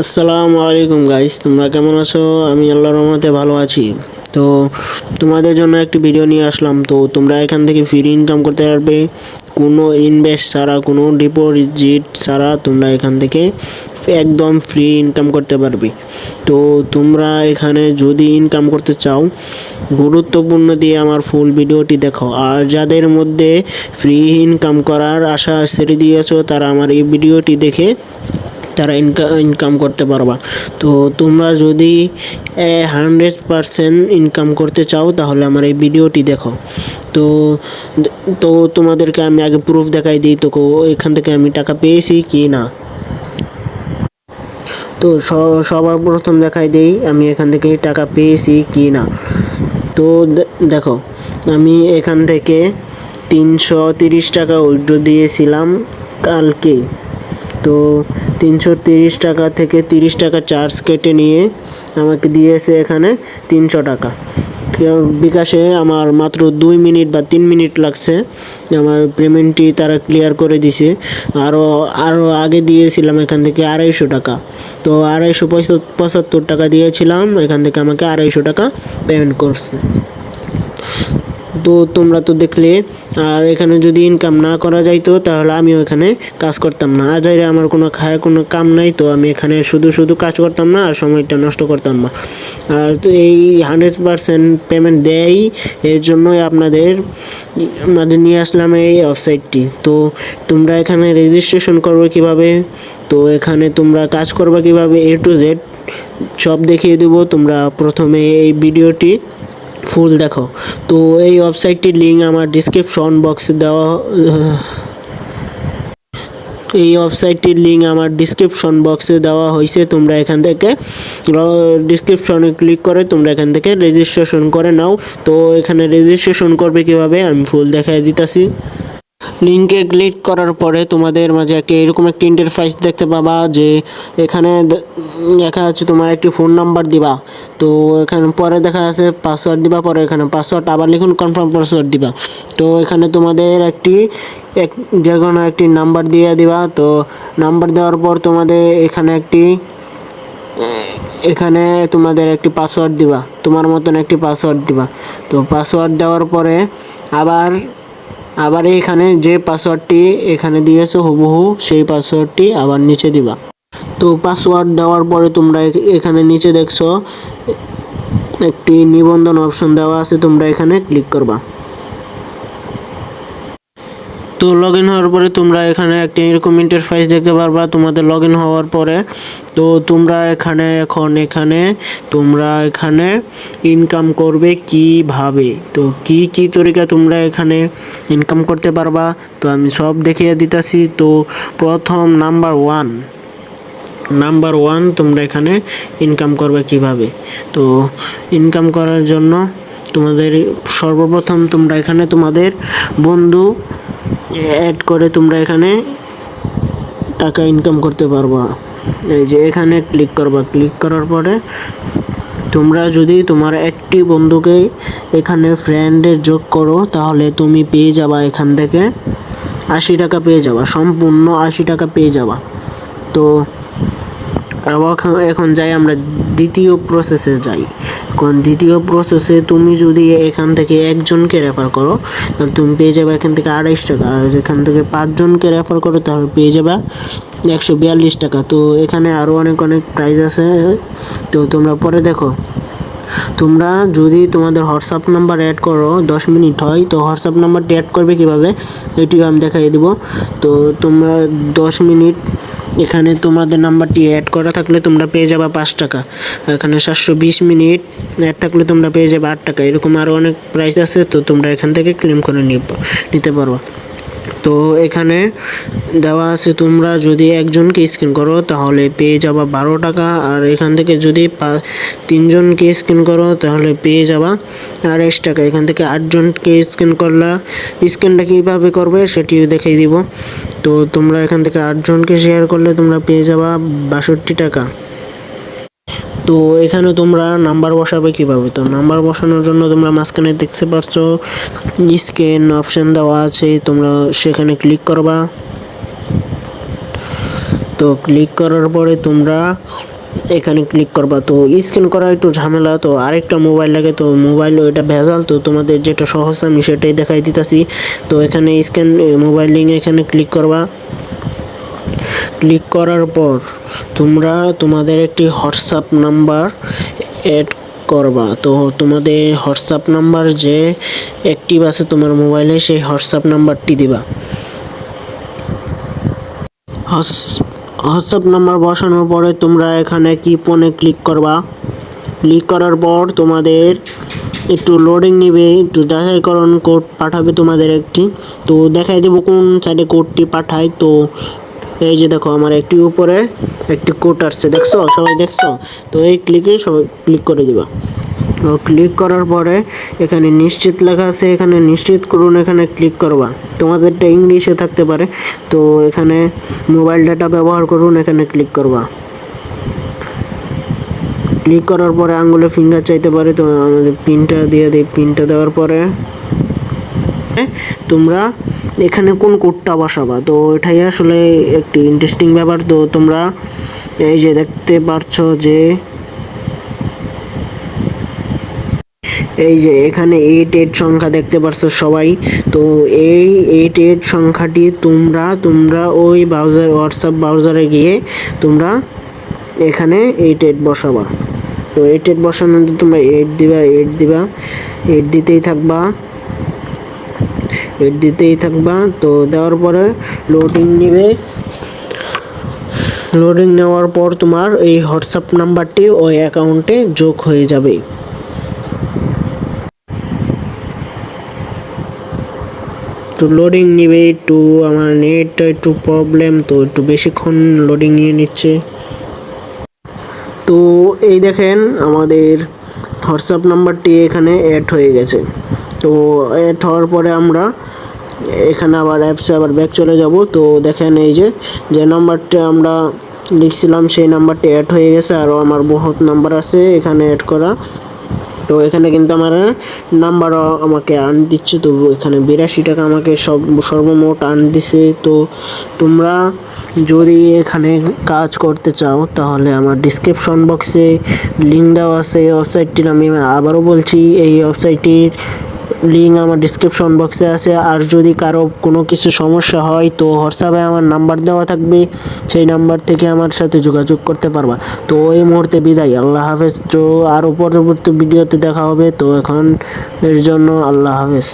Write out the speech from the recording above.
আসসালামু আলাইকুম গাইস তোমরা কেমন আছো? আমি আল্লাহর রহমতে ভালো আছি। তো তোমাদের জন্য একটি ভিডিও নিয়ে আসলাম। তো তোমরা এখান থেকে ফ্রি ইনকাম করতে পারবে। কোনো ইনভেস্ট ছাড়া, কোনো ডিপোজিট ছাড়া তোমরা এখান থেকে একদম ফ্রি ইনকাম করতে পারবে। তো তোমরা এখানে যদি ইনকাম করতে চাও, গুরুত্বপূর্ণ দিয়ে আমার ফুল ভিডিওটি দেখো। আর যাদের মধ্যে ফ্রি ইনকাম করার আশা ছেড়ে দিয়েছ, তারা আমার এই ভিডিওটি দেখে তারা ইনকাম ইনকাম করতে পারবা। তো তোমরা যদি হান্ড্রেড পারসেন্ট ইনকাম করতে চাও, তাহলে আমার এই ভিডিওটি দেখো। তো তো তোমাদেরকে আমি আগে প্রুফ দেখাই দিই, তো এখান থেকে আমি টাকা পেয়েছি কি না। তো সবার প্রথম দেখাই দিই, আমি এখান থেকে টাকা পেয়েছি কি না। তো দেখো, আমি এখান থেকে তিনশো তিরিশ টাকা উইড্রো দিয়েছিলাম কালকে। তো তিনশো তিরিশ টাকা থেকে তিরিশ টাকা চার্জ কেটে নিয়ে আমাকে দিয়েছে এখানে তিনশো টাকা। বিকাশে আমার মাত্র দুই মিনিট বা তিন মিনিট লাগছে। আমার পেমেন্টটি তারা ক্লিয়ার করে দিছে। আরও আরও আগে দিয়েছিলাম এখান থেকে আড়াইশো টাকা। তো আড়াইশো পঁচাত্তর টাকা দিয়েছিলাম। এখান থেকে আমাকে আড়াইশো টাকা পেমেন্ট করছে। তো তোমরা তো দেখলে, আর এখানে যদি ইনকাম না করা যাইতো, তাহলে আমিও এখানে কাজ করতাম না। আজাইরে আমার কোনো খায়, কোনো কাম নাই, তো আমি এখানে শুধু শুধু কাজ করতাম না, আর সময়টা নষ্ট করতাম না। আর তো এই হান্ড্রেড পারসেন্ট পেমেন্ট দেয় এর জন্যই আপনাদের আমাদের নিয়ে আসলাম এই ওয়েবসাইটটি তো তোমরা এখানে রেজিস্ট্রেশন করবে কীভাবে? তো এখানে তোমরা কাজ করবে কীভাবে? এ টু জেড সব দেখিয়ে দেবো। তোমরা প্রথমে এই ভিডিওটি ফুল দেখো। তো এই ওয়েবসাইটটির লিঙ্ক আমার ডিসক্রিপশন বক্সে দেওয়া, এই ওয়েবসাইটটির লিঙ্ক আমার ডিসক্রিপশন বক্সে দেওয়া হয়েছে। তোমরা এখান থেকে ডিসক্রিপশনে ক্লিক করে তোমরা এখান থেকে রেজিস্ট্রেশন করে নাও। তো এখানে রেজিস্ট্রেশন করবে কীভাবে? আমি ফুল দেখাই দিতেছি। লিঙ্কে ক্লিক করার পরে তোমাদের মাঝে একটা এরকম একটা ইন্টারফেস দেখতে পাবা যে এখানে দেখা যাচ্ছে তোমার একটি ফোন নাম্বার দিবা। তো এখানে পরে দেখা যাচ্ছে পাসওয়ার্ড দিবা, পরে এখানে পাসওয়ার্ড আবার লিখুন কনফার্ম পাসওয়ার্ড দিবা। তো এখানে তোমাদের একটি, এক, যে কোনো একটি নাম্বার দিয়ে দিবা। তো নাম্বার দেওয়ার পর তোমাদের এখানে একটি, এখানে তোমাদের একটি পাসওয়ার্ড দিবা। তোমার মতন একটি পাসওয়ার্ড দিবা। তো পাসওয়ার্ড দেওয়ার পরে আবার আবার এখানে যে পাসওয়ার্ডটি এখানে দিয়েছ হুবহু, সেই পাসওয়ার্ডটি আবার নিচে দিবা। তো পাসওয়ার্ড দেওয়ার পরে তোমরা এখানে নিচে দেখছ, একটি নিবন্ধন অপশন দেওয়া আছে, তোমরা এখানে ক্লিক করবা। তো লগ ইন হওয়ার পরে তোমরা এখানে একটা এরকম ইন্টারফেস দেখতে পারবা, তোমাদের লগ ইন হওয়ার পরে। তো তোমরা এখানে এখন এখানে, তোমরা এখানে ইনকাম করবে কীভাবে? তো কি কি তরিকা তোমরা এখানে ইনকাম করতে পারবা? তো আমি সব দেখিয়ে দিতেছি। তো প্রথম নাম্বার ওয়ান নাম্বার ওয়ান তোমরা এখানে ইনকাম করবে কীভাবে? তো ইনকাম করার জন্য তোমাদের সর্বপ্রথম তোমরা এখানে তোমাদের বন্ধু অ্যাড করে তোমরা এখানে টাকা ইনকাম করতে পারবা। এই যে এখানে ক্লিক করবা। ক্লিক করার পরে তোমরা যদি তোমার একটি বন্ধুকে এখানে ফ্রেন্ডে যোগ করো, তাহলে তুমি পেয়ে যাবা এখান থেকে আশি টাকা পেয়ে যাবা। সম্পূর্ণ আশি টাকা পেয়ে যাবা। তো এখন যাই, আমরা দ্বিতীয় প্রসেসে যাই। এখন দ্বিতীয় প্রসেসে তুমি যদি এখান থেকে একজনকে রেফার করো, তাহলে তুমি পেয়ে যাবে এখান থেকে আড়াইশ টাকা। আর এখান থেকে পাঁচজনকে রেফার করো, তাহলে পেয়ে যাবে একশো বিয়াল্লিশ টাকা। তো এখানে আরও অনেক অনেক প্রাইস আছে। তো তোমরা পরে দেখো। তোমরা যদি তোমাদের হোয়াটসঅ্যাপ নাম্বার অ্যাড করো, দশ মিনিট হয়, তো হোয়াটসঅ্যাপ নাম্বারটি অ্যাড করবে কীভাবে? এটিও আমি দেখাই দেবো। তো তোমরা দশ মিনিট এখানে তোমাদের নাম্বারটি অ্যাড করা থাকলে তোমরা পেয়ে যাবে পাঁচ টাকা। এখানে সাতশো বিশ মিনিট অ্যাড থাকলে তোমরা পেয়ে যাবে আট টাকা। এরকম আরও অনেক প্রাইস আছে, তো তোমরা এখান থেকে ক্লেম করে নিতে পারো তো এখানে দেওয়া আছে তোমরা যদি একজনকে স্ক্যান করো, তাহলে পেয়ে যাবা বারো টাকা। আর এখান থেকে যদি তিনজনকে স্ক্যান করো, তাহলে পেয়ে যাবা আড়াইশ টাকা। এখান থেকে আটজনকে স্ক্যান করলা স্ক্যানটা কীভাবে করবে সেটিও দেখিয়ে দিব। তো তোমরা এখান থেকে আটজনকে শেয়ার করলে তোমরা পেয়ে যাবা বাষট্টি টাকা। তো এখানে তোমরা নাম্বার বসাবে কীভাবে? তো নাম্বার বসানোর জন্য তোমরা মাঝখানে দেখতে পাচ্ছ স্ক্যান অপশন দেওয়া আছে, তোমরা সেখানে ক্লিক করবা। তো তো ক্লিক করার পরে তোমরা এখানে ক্লিক করবা। তো স্ক্যান করা একটু ঝামেলা, তো আরেকটা মোবাইল লাগে, তো মোবাইল ওইটা ভেজাল, তো তোমাদের যেটা সহজ আমি সেটাই দেখাই দিতেছি। তো এখানে স্ক্যান মোবাইল লিঙ্ক এখানে ক্লিক করবা। ক্লিক করার পর তোমরা তোমাদের একটি হোয়াটসঅ্যাপ নাম্বার অ্যাড করবা। তো তোমাদের হোয়াটসঅ্যাপ নাম্বার যে অ্যাক্টিভ আছে তোমার মোবাইলে সেই হোয়াটসঅ্যাপ নাম্বারটি দিবা। হোয়াটসঅ্যাপ নাম্বার বসানোর পরে তোমরা এখানে কি ফোনে ক্লিক করবা? ক্লিক করার পর তোমাদের একটু লোডিং নেবে, একটু যাচাইকরণ কোড পাঠাবে তোমাদের একটি। তো দেখাই দেবো কোন সাইডে কোডটি পাঠায়। তো এই যে দেখো, আমার একটি উপরে একটি কোড আসছে, দেখছ? সবাই দেখছ? তো এই ক্লিকে সবাই ক্লিক করে দিবা। তো ক্লিক করার পরে এখানে নিশ্চিত লেখা আছে, এখানে নিশ্চিত করুন, এখানে ক্লিক করবা। তোমাদেরটা ইংলিশে থাকতে পারে। তো এখানে মোবাইল ডাটা ব্যবহার করুন, এখানে ক্লিক করবা। ক্লিক করার পরে আঙ্গুলে ফিঙ্গার চাইতে পারে, তো আমাদের পিনটা দিয়ে দিই। পিনটা দেওয়ার পরে তোমরা এখানে কোন কোডটা বসাবা? তো এটাই আসলে একটি ইন্টারেস্টিং ব্যাপার। তো তোমরা এই যে দেখতে পারছ যে এই যে এখানে এইট এইট সংখ্যা দেখতে পারছ সবাই। তো এই এইট এইট সংখ্যাটি তোমরা তোমরা ওই ব্রাউজার হোয়াটসঅ্যাপ ব্রাউজারে গিয়ে তোমরা এখানে এইট এইট বসাবা। তো এইট এইট বসানোর তোমরা এইট দিবা এইট দিবা এইট দিতেই থাকবা। এইট দিতেই থাকবা। তো দেওয়ার পরে লোডিং নেবে। লোডিং নেওয়ার পর তোমার এই হোয়াটসঅ্যাপ নাম্বারটি ওই অ্যাকাউন্টে যোগ হয়ে যাবে। একটু লোডিং নিবে, একটু আমার নেটটা একটু প্রবলেম তো একটু বেশিক্ষণ লোডিং নিয়ে নিচ্ছে। তো এই দেখেন আমাদের হোয়াটসঅ্যাপ নাম্বারটি এখানে অ্যাড হয়ে গেছে। তো অ্যাড হওয়ার পরে আমরা এখানে আবার অ্যাপসে আবার ব্যাক চলে যাব। তো দেখেন এই যে যে নাম্বারটা আমরা লিখছিলাম, সেই নাম্বারটি অ্যাড হয়ে গেছে। আরও আমার বহুত নাম্বার আছে, এখানে অ্যাড করা। তো এখানে কিন্তু আমার নাম্বারও আমাকে আর্ন দিচ্ছে, তো এখানে বিরাশি টাকা আমাকে সব, সর্বমোট আর্ন দিছে। তো তোমরা যদি এখানে কাজ করতে চাও, তাহলে আমার ডিসক্রিপশন বক্সে লিঙ্ক দেওয়া আছে, এই ওয়েবসাইটটির আমি আবারও বলছি, এই ওয়েবসাইটটির লিঙ্ক আমার ডিসক্রিপশন বক্সে আছে। আর যদি কারও কোনো কিছু সমস্যা হয়, তো হোয়াটসঅ্যাপে আমার নাম্বার দেওয়া থাকবে। সেই নাম্বার থেকে আমার সাথে যোগাযোগ করতে পারবা। তো এই মুহূর্তে বিদায়। আল্লাহ হাফেজ। তো আরও পরবর্তী ভিডিওতে দেখা হবে। তো এখন এর জন্য আল্লাহ হাফেজ।